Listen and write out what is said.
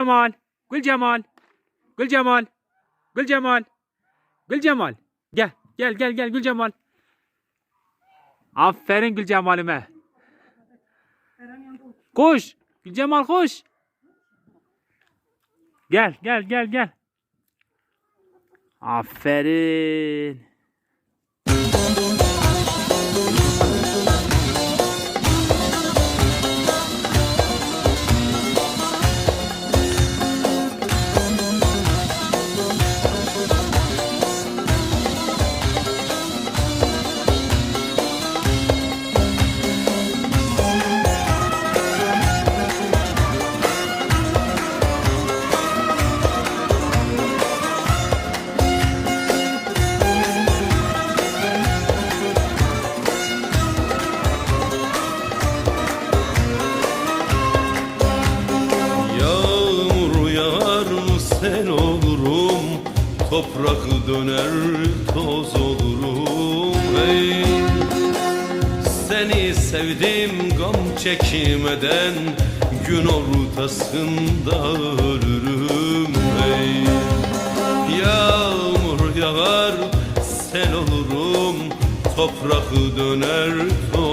Cemal, Gül Cemal, Gül Cemal, Gül Cemal, Gül Cemal. Gel, gel, gel, gel Gül Cemal. Aferin Gül Cemal'ime. Koş, Gül Cemal koş. Gel, gel, gel, gel. Aferin. Sel olurum Toprak döner toz olurum. Ey Seni sevdim gam çekmeden Gün ortasında ölürüm. Ey Yağmur yağar sel olurum Toprak döner toz